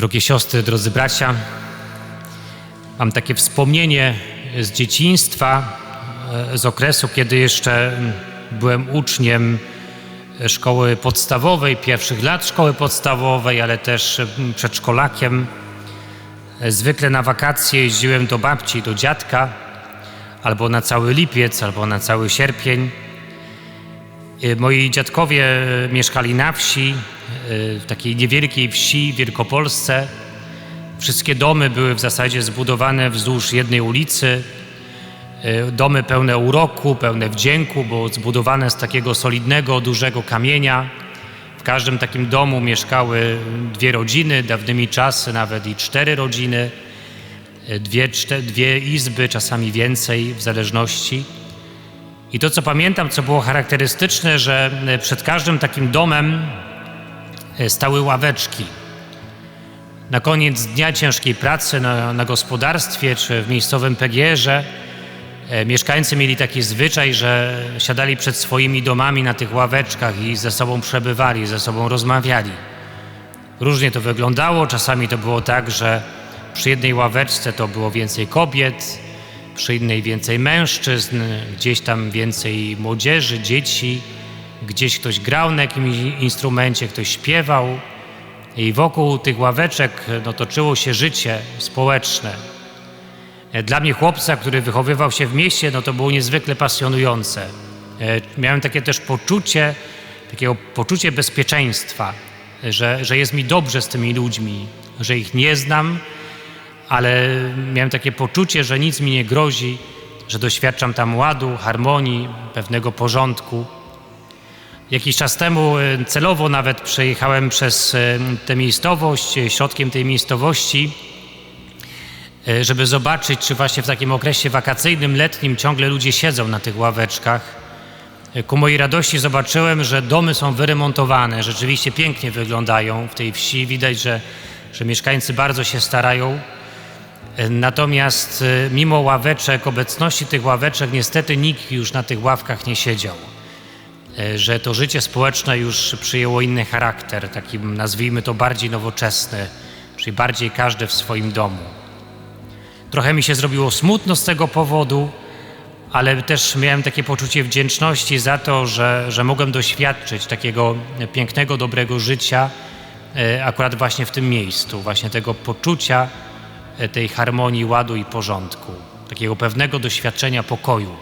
Drogie siostry, drodzy bracia, mam takie wspomnienie z dzieciństwa, e, z okresu, kiedy jeszcze mm, byłem uczniem szkoły podstawowej, pierwszych lat szkoły podstawowej, ale też mm, przedszkolakiem. E, Zwykle na wakacje jeździłem do babci, do dziadka, albo na cały lipiec, albo na cały sierpień. E, Moi dziadkowie e, mieszkali na wsi, e, w takiej niewielkiej wsi w Wielkopolsce. Wszystkie domy były w zasadzie zbudowane wzdłuż jednej ulicy. Domy pełne uroku, pełne wdzięku, bo zbudowane z takiego solidnego, dużego kamienia. W każdym takim domu mieszkały dwie rodziny, dawnymi czasy nawet i cztery rodziny, dwie, dwie izby, czasami więcej, w zależności. I to, co pamiętam, co było charakterystyczne, że e, przed każdym takim domem e, stały ławeczki. Na koniec dnia ciężkiej pracy na, na gospodarstwie czy w miejscowym PGR-ze e, mieszkańcy mieli taki zwyczaj, że siadali przed swoimi domami na tych ławeczkach i ze sobą przebywali, ze sobą rozmawiali. Różnie to wyglądało. Czasami to było tak, że przy jednej ławeczce to było więcej kobiet, przy innej więcej mężczyzn, gdzieś tam więcej młodzieży, dzieci, gdzieś ktoś grał na jakimś instrumencie, ktoś śpiewał. I wokół tych ławeczek no, toczyło się życie społeczne. Dla mnie chłopca, który wychowywał się w mieście, no to było niezwykle pasjonujące. E, Miałem takie też poczucie, takiego poczucie bezpieczeństwa, że, że jest mi dobrze z tymi ludźmi, że ich nie znam, ale miałem takie poczucie, że nic mi nie grozi, że doświadczam tam ładu, harmonii, pewnego porządku. Jakiś czas temu e, celowo nawet przejechałem przez e, tę miejscowość, e, środkiem tej miejscowości, żeby zobaczyć, czy właśnie w takim okresie wakacyjnym, letnim ciągle ludzie siedzą na tych ławeczkach. Ku mojej radości zobaczyłem, że domy są wyremontowane, rzeczywiście pięknie wyglądają w tej wsi. Widać, że, że mieszkańcy bardzo się starają. Natomiast e, mimo ławeczek, obecności tych ławeczek, niestety nikt już na tych ławkach nie siedział. E, Że to życie społeczne już przyjęło inny charakter, taki nazwijmy to bardziej nowoczesny, czyli bardziej każdy w swoim domu. Trochę mi się zrobiło smutno z tego powodu, ale też miałem takie poczucie wdzięczności za to, że, że mogłem doświadczyć takiego pięknego, dobrego życia e, akurat właśnie w tym miejscu, właśnie tego poczucia tej harmonii, ładu i porządku, takiego pewnego doświadczenia pokoju.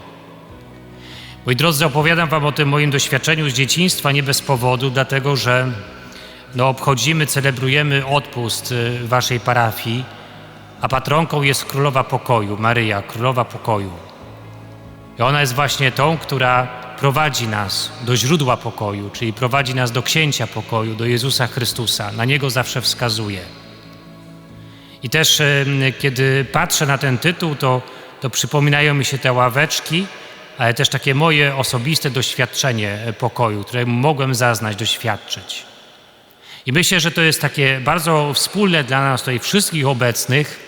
Moi drodzy, opowiadam Wam o tym moim doświadczeniu z dzieciństwa nie bez powodu, dlatego że no, obchodzimy, celebrujemy odpust y, Waszej parafii, a patronką jest Królowa Pokoju, Maryja, Królowa Pokoju. I ona jest właśnie tą, która prowadzi nas do źródła pokoju, czyli prowadzi nas do Księcia Pokoju, do Jezusa Chrystusa. Na Niego zawsze wskazuje. I też kiedy patrzę na ten tytuł, to, to przypominają mi się te ławeczki, ale też takie moje osobiste doświadczenie e, pokoju, które mogłem zaznać, doświadczyć. I myślę, że to jest takie bardzo wspólne dla nas tutaj wszystkich obecnych,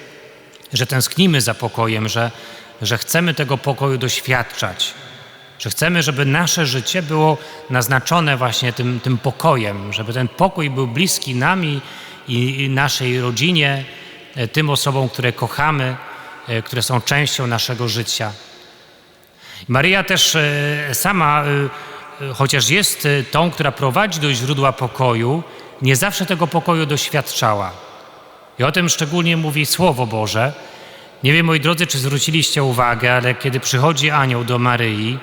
że tęsknimy za pokojem, że, że chcemy tego pokoju doświadczać, że chcemy, żeby nasze życie było naznaczone właśnie tym, tym pokojem, żeby ten pokój był bliski nami i, i naszej rodzinie, tym osobom, które kochamy, e, które są częścią naszego życia. Maryja też e, sama, e, e, chociaż jest e, tą, która prowadzi do źródła pokoju, nie zawsze tego pokoju doświadczała. I o tym szczególnie mówi Słowo Boże. Nie wiem, moi drodzy, czy zwróciliście uwagę, ale kiedy przychodzi anioł do Maryi,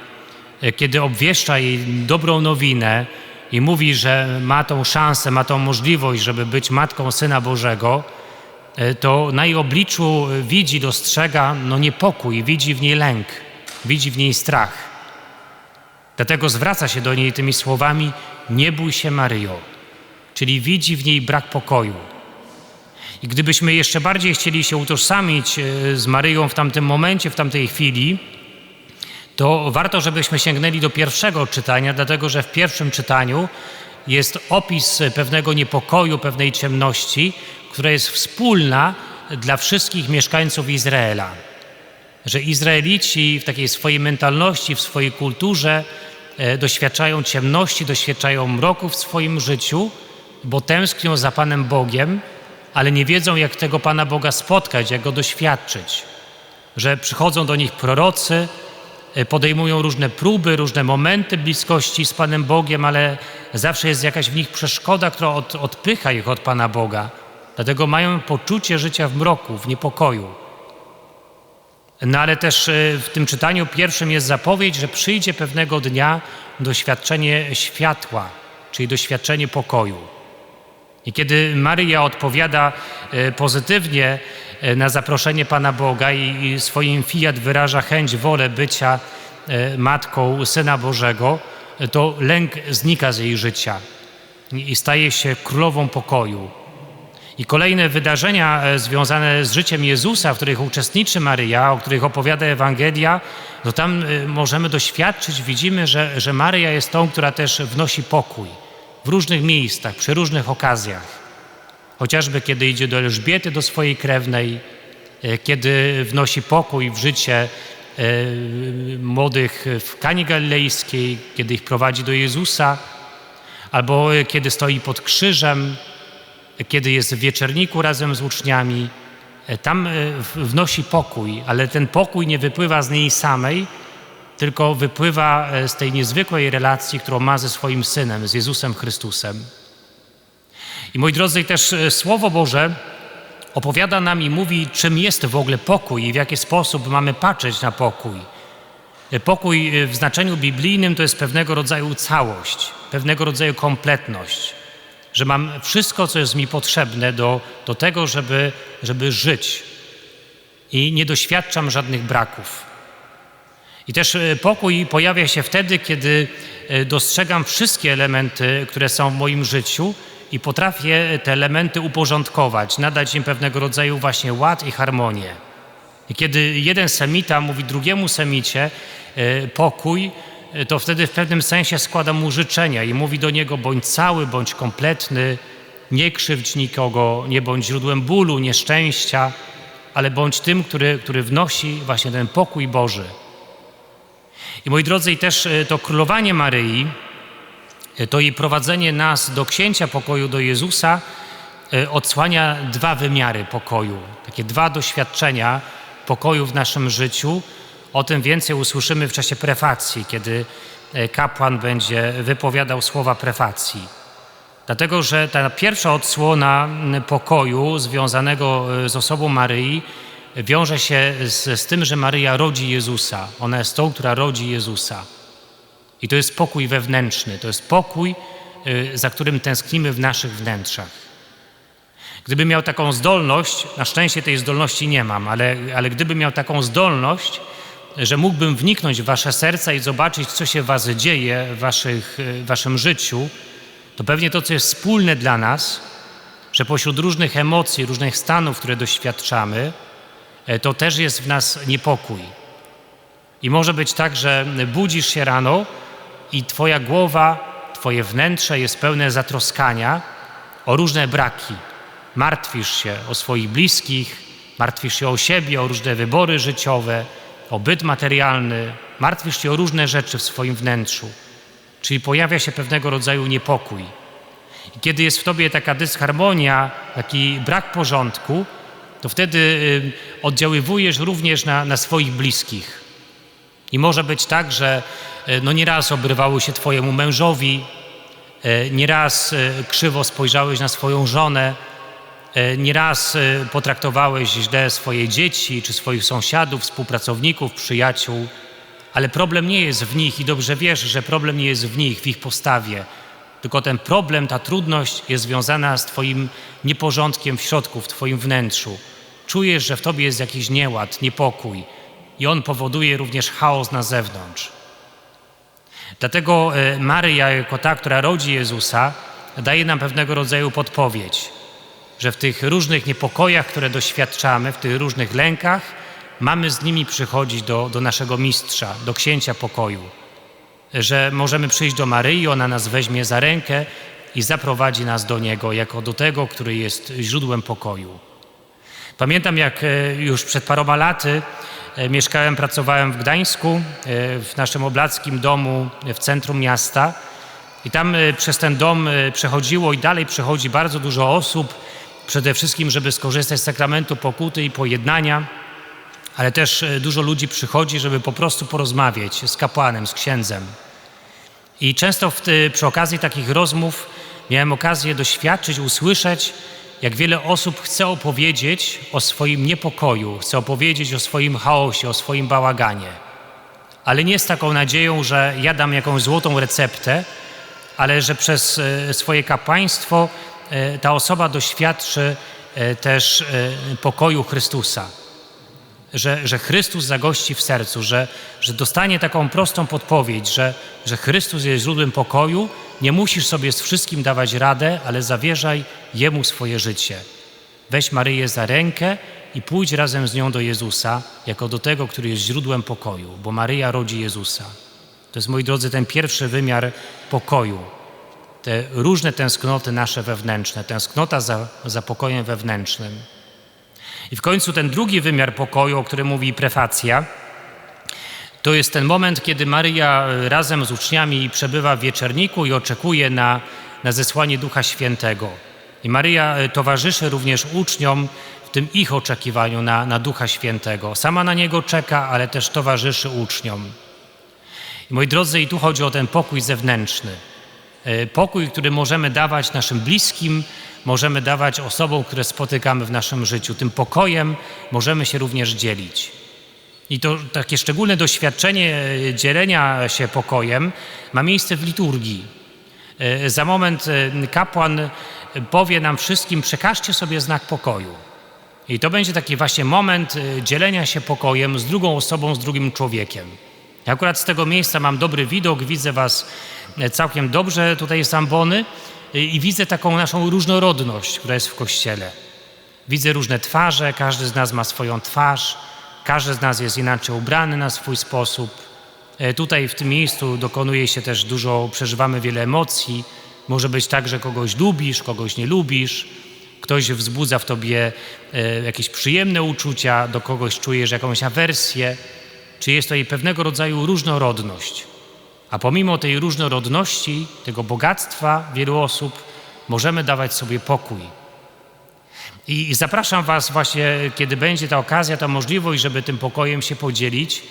e, kiedy obwieszcza jej dobrą nowinę i mówi, że ma tą szansę, ma tą możliwość, żeby być matką Syna Bożego, e, to na jej obliczu e, widzi, dostrzega no niepokój, widzi w niej lęk, widzi w niej strach. Dlatego zwraca się do niej tymi słowami: Nie bój się, Maryjo, czyli widzi w niej brak pokoju. I gdybyśmy jeszcze bardziej chcieli się utożsamić e, z Maryją w tamtym momencie, w tamtej chwili, to warto, żebyśmy sięgnęli do pierwszego czytania, dlatego że w pierwszym czytaniu jest opis pewnego niepokoju, pewnej ciemności, która jest wspólna dla wszystkich mieszkańców Izraela. Że Izraelici w takiej swojej mentalności, w swojej kulturze e, doświadczają ciemności, doświadczają mroku w swoim życiu, bo tęsknią za Panem Bogiem, ale nie wiedzą, jak tego Pana Boga spotkać, jak go doświadczyć. Że przychodzą do nich prorocy, podejmują różne próby, różne momenty bliskości z Panem Bogiem, ale zawsze jest jakaś w nich przeszkoda, która od, odpycha ich od Pana Boga. Dlatego mają poczucie życia w mroku, w niepokoju. No ale też e, w tym czytaniu pierwszym jest zapowiedź, że przyjdzie pewnego dnia doświadczenie światła, czyli doświadczenie pokoju. I kiedy Maryja odpowiada e, pozytywnie e, na zaproszenie Pana Boga i swoim fiat wyraża chęć, wolę bycia matką Syna Bożego, to lęk znika z jej życia i staje się królową pokoju. I kolejne wydarzenia e, związane z życiem Jezusa, w których uczestniczy Maryja, o których opowiada Ewangelia, to tam e, możemy doświadczyć, widzimy, że, że Maryja jest tą, która też wnosi pokój w różnych miejscach, przy różnych okazjach. Chociażby kiedy idzie do Elżbiety, do swojej krewnej, e, kiedy wnosi pokój w życie młodych w Kani Galilejskiej, kiedy ich prowadzi do Jezusa, albo kiedy stoi pod krzyżem, kiedy jest w wieczerniku razem z uczniami, e, tam e, wnosi pokój, ale ten pokój nie wypływa z niej samej, tylko wypływa e, z tej niezwykłej relacji, którą ma ze swoim synem, z Jezusem Chrystusem. I moi drodzy, też Słowo Boże opowiada nam i mówi, czym jest w ogóle pokój i w jaki sposób mamy patrzeć na pokój. Pokój w znaczeniu biblijnym to jest pewnego rodzaju całość, pewnego rodzaju kompletność że mam wszystko, co jest mi potrzebne do, do tego, żeby, żeby żyć i nie doświadczam żadnych braków. I też e, pokój pojawia się wtedy, kiedy e, dostrzegam wszystkie elementy, które są w moim życiu i potrafię te elementy uporządkować, nadać im pewnego rodzaju właśnie ład i harmonię. I kiedy jeden semita mówi drugiemu semicie e, pokój, to wtedy w pewnym sensie składa mu życzenia i mówi do niego: bądź cały, bądź kompletny, nie krzywdź nikogo, nie bądź źródłem bólu, nieszczęścia, ale bądź tym, który, który wnosi właśnie ten pokój Boży. I moi drodzy, też e, to królowanie Maryi, e, to jej prowadzenie nas do księcia pokoju, do Jezusa, odsłania dwa wymiary pokoju, takie dwa doświadczenia pokoju w naszym życiu o tym więcej usłyszymy w czasie prefacji, kiedy e, kapłan będzie wypowiadał słowa prefacji. Dlatego, że ta pierwsza odsłona pokoju związanego e, z osobą Maryi wiąże się z, z tym, że Maryja rodzi Jezusa. Ona jest tą, która rodzi Jezusa. I to jest pokój wewnętrzny, to jest pokój, e, za którym tęsknimy w naszych wnętrzach. Gdybym miał taką zdolność, na szczęście tej zdolności nie mam, ale, ale gdybym miał taką zdolność, że mógłbym wniknąć w Wasze serca i zobaczyć, co się Was dzieje w, waszych, w Waszym życiu, to pewnie to, co jest wspólne dla nas, że pośród różnych emocji, różnych stanów, które doświadczamy, to też jest w nas niepokój. I może być tak, że budzisz się rano i Twoja głowa, Twoje wnętrze jest pełne zatroskania o różne braki. Martwisz się o swoich bliskich, martwisz się o siebie, o różne wybory życiowe, o byt materialny, martwisz się o różne rzeczy w swoim wnętrzu, czyli pojawia się pewnego rodzaju niepokój. I kiedy jest w tobie taka dysharmonia, taki brak porządku, to wtedy y, oddziaływujesz również na, na swoich bliskich. I może być tak, że y, no nieraz obrywały się twojemu mężowi, y, nieraz krzywo spojrzałeś na swoją żonę, nieraz potraktowałeś źle swoje dzieci, czy swoich sąsiadów, współpracowników, przyjaciół, ale problem nie jest w nich i dobrze wiesz, że problem nie jest w nich, w ich postawie. Tylko ten problem, ta trudność jest związana z Twoim nieporządkiem w środku, w Twoim wnętrzu. Czujesz, że w Tobie jest jakiś nieład, niepokój i on powoduje również chaos na zewnątrz. Dlatego e, Maryja, jako ta, która rodzi Jezusa, daje nam pewnego rodzaju podpowiedź że w tych różnych niepokojach, które doświadczamy, w tych różnych lękach, mamy z nimi przychodzić do, do naszego mistrza, do księcia pokoju. Że możemy przyjść do Maryi, ona nas weźmie za rękę i zaprowadzi nas do niego, jako do tego, który jest źródłem pokoju. Pamiętam, jak e, już przed paroma laty e, mieszkałem, pracowałem w Gdańsku, e, w naszym oblackim domu w centrum miasta. I tam przez ten dom przechodziło i dalej przechodzi bardzo dużo osób, przede wszystkim, żeby skorzystać z sakramentu pokuty i pojednania, ale też e, dużo ludzi przychodzi, żeby po prostu porozmawiać z kapłanem, z księdzem. I często w, przy okazji takich rozmów miałem okazję doświadczyć, usłyszeć, jak wiele osób chce opowiedzieć o swoim niepokoju, chce opowiedzieć o swoim chaosie, o swoim bałaganie. Ale nie z taką nadzieją, że ja dam jakąś złotą receptę, ale że przez e, swoje kapłaństwo e, ta osoba doświadczy też pokoju Chrystusa. Że, że Chrystus zagości w sercu, że, że dostanie taką prostą podpowiedź, że, że Chrystus jest źródłem pokoju, nie musisz sobie z wszystkim dawać radę, ale zawierzaj Jemu swoje życie. Weź Maryję za rękę i pójdź razem z nią do Jezusa, jako do tego, który jest źródłem pokoju, bo Maryja rodzi Jezusa. To jest, moi drodzy, ten pierwszy wymiar pokoju. Te różne tęsknoty nasze wewnętrzne, tęsknota za, za pokojem wewnętrznym. I w końcu ten drugi wymiar pokoju, o którym mówi prefacja, to jest ten moment, kiedy Maryja razem z uczniami przebywa w wieczerniku i oczekuje na, na zesłanie Ducha Świętego. I Maryja e, towarzyszy również uczniom w tym ich oczekiwaniu na, na Ducha Świętego. Sama na niego czeka, ale też towarzyszy uczniom. I moi drodzy, i tu chodzi o ten pokój zewnętrzny. E, pokój, który możemy dawać naszym bliskim, możemy dawać osobom, które spotykamy w naszym życiu. Tym pokojem możemy się również dzielić. I to takie szczególne doświadczenie e, dzielenia się pokojem ma miejsce w liturgii. E, za moment kapłan powie nam wszystkim: przekażcie sobie znak pokoju. I to będzie taki właśnie moment dzielenia się pokojem z drugą osobą, z drugim człowiekiem. Akurat z tego miejsca mam dobry widok, widzę Was e, całkiem dobrze tutaj z ambony e, i widzę taką naszą różnorodność, która jest w Kościele. Widzę różne twarze, każdy z nas ma swoją twarz, każdy z nas jest inaczej ubrany na swój sposób. E, tutaj w tym miejscu dokonuje się też dużo, przeżywamy wiele emocji. Może być tak, że kogoś lubisz, kogoś nie lubisz, ktoś wzbudza w tobie jakieś przyjemne uczucia, do kogoś czujesz jakąś awersję czy jest to jej pewnego rodzaju różnorodność. A pomimo tej różnorodności, tego bogactwa wielu osób, możemy dawać sobie pokój. I zapraszam Was właśnie, kiedy będzie ta okazja, ta możliwość, żeby tym pokojem się podzielić,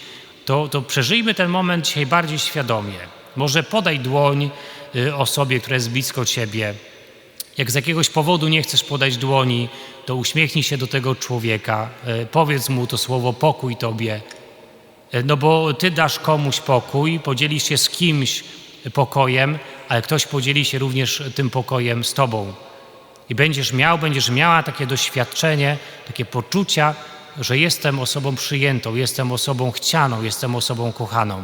to, to przeżyjmy ten moment dzisiaj bardziej świadomie. Może podaj dłoń y, osobie, która jest blisko Ciebie. Jak z jakiegoś powodu nie chcesz podać dłoni, to uśmiechnij się do tego człowieka, y, powiedz mu to słowo pokój Tobie, no bo ty dasz komuś pokój, podzielisz się z kimś pokojem, ale ktoś podzieli się również tym pokojem z tobą. I będziesz miał, będziesz miała takie doświadczenie, takie poczucia, że jestem osobą przyjętą, jestem osobą chcianą, jestem osobą kochaną.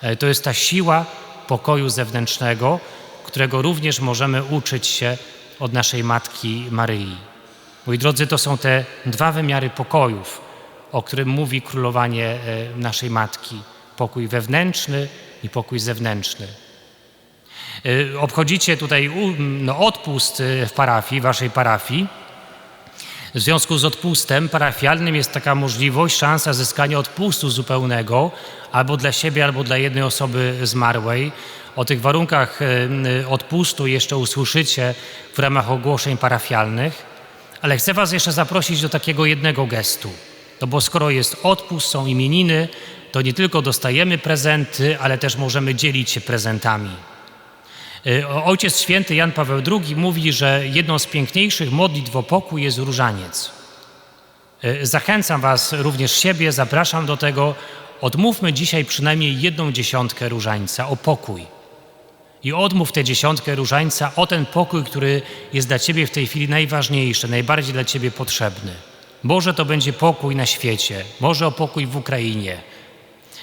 E, to jest ta siła pokoju zewnętrznego, którego również możemy uczyć się od naszej matki Maryi. Moi drodzy, to są te dwa wymiary pokojów o którym mówi królowanie e, naszej matki. Pokój wewnętrzny i pokój zewnętrzny. E, obchodzicie tutaj no, odpust e, w parafii, waszej parafii. W związku z odpustem parafialnym jest taka możliwość, szansa zyskania odpustu zupełnego albo dla siebie, albo dla jednej osoby zmarłej. O tych warunkach odpustu jeszcze usłyszycie w ramach ogłoszeń parafialnych, ale chcę Was jeszcze zaprosić do takiego jednego gestu. No bo skoro jest odpust, są imieniny, to nie tylko dostajemy prezenty, ale też możemy dzielić się prezentami. Y, Ojciec Święty Jan Paweł II mówi, że jedną z piękniejszych modlitw o pokój jest różaniec. Y, zachęcam Was, również siebie, zapraszam do tego. Odmówmy dzisiaj przynajmniej jedną dziesiątkę różańca o pokój. I odmów tę dziesiątkę różańca o ten pokój, który jest dla Ciebie w tej chwili najważniejszy, najbardziej dla Ciebie potrzebny. Może to będzie pokój na świecie, może o pokój w Ukrainie,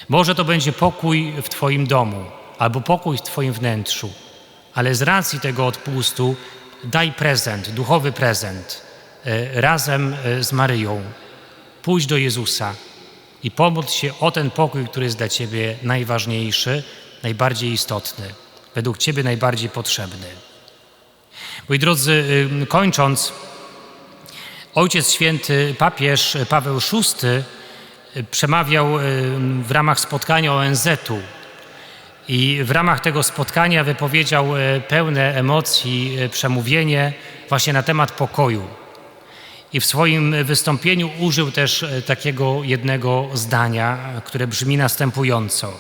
może to będzie pokój w Twoim domu albo pokój w Twoim wnętrzu, ale z racji tego odpustu daj prezent, duchowy prezent e, razem e, z Maryją. Pójdź do Jezusa i pomódl się o ten pokój, który jest dla Ciebie najważniejszy, najbardziej istotny, według Ciebie najbardziej potrzebny. Moi drodzy, y, kończąc, Ojciec Święty, papież Paweł VI przemawiał w ramach spotkania ONZ-u i w ramach tego spotkania wypowiedział y, pełne emocji przemówienie właśnie na temat pokoju. I w swoim wystąpieniu użył też e, takiego jednego zdania, które brzmi następująco: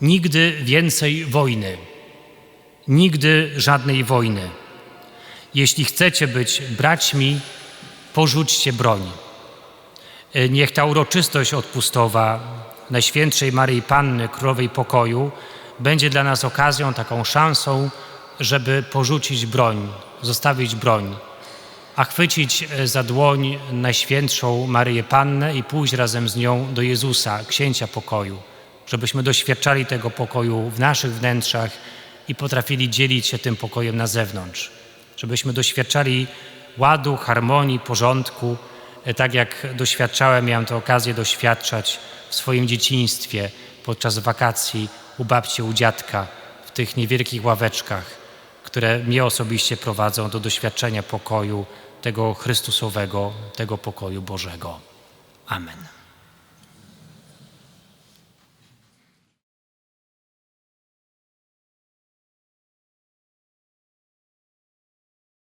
Nigdy więcej wojny, nigdy żadnej wojny. Jeśli chcecie być braćmi, porzućcie broń. E, Niech ta uroczystość odpustowa Najświętszej Maryi Panny, Królowej Pokoju, będzie dla nas okazją, taką szansą, żeby porzucić broń, zostawić broń, a chwycić e, za dłoń Najświętszą Maryję Pannę i pójść razem z nią do Jezusa, Księcia Pokoju, żebyśmy doświadczali tego pokoju w naszych wnętrzach i potrafili dzielić się tym pokojem na zewnątrz, żebyśmy doświadczali ładu, harmonii, porządku, e, tak jak doświadczałem, miałem tę okazję doświadczać w swoim dzieciństwie podczas wakacji u babci, u dziadka, w tych niewielkich ławeczkach, które mnie osobiście prowadzą do doświadczenia pokoju, tego Chrystusowego, tego pokoju Bożego. Amen.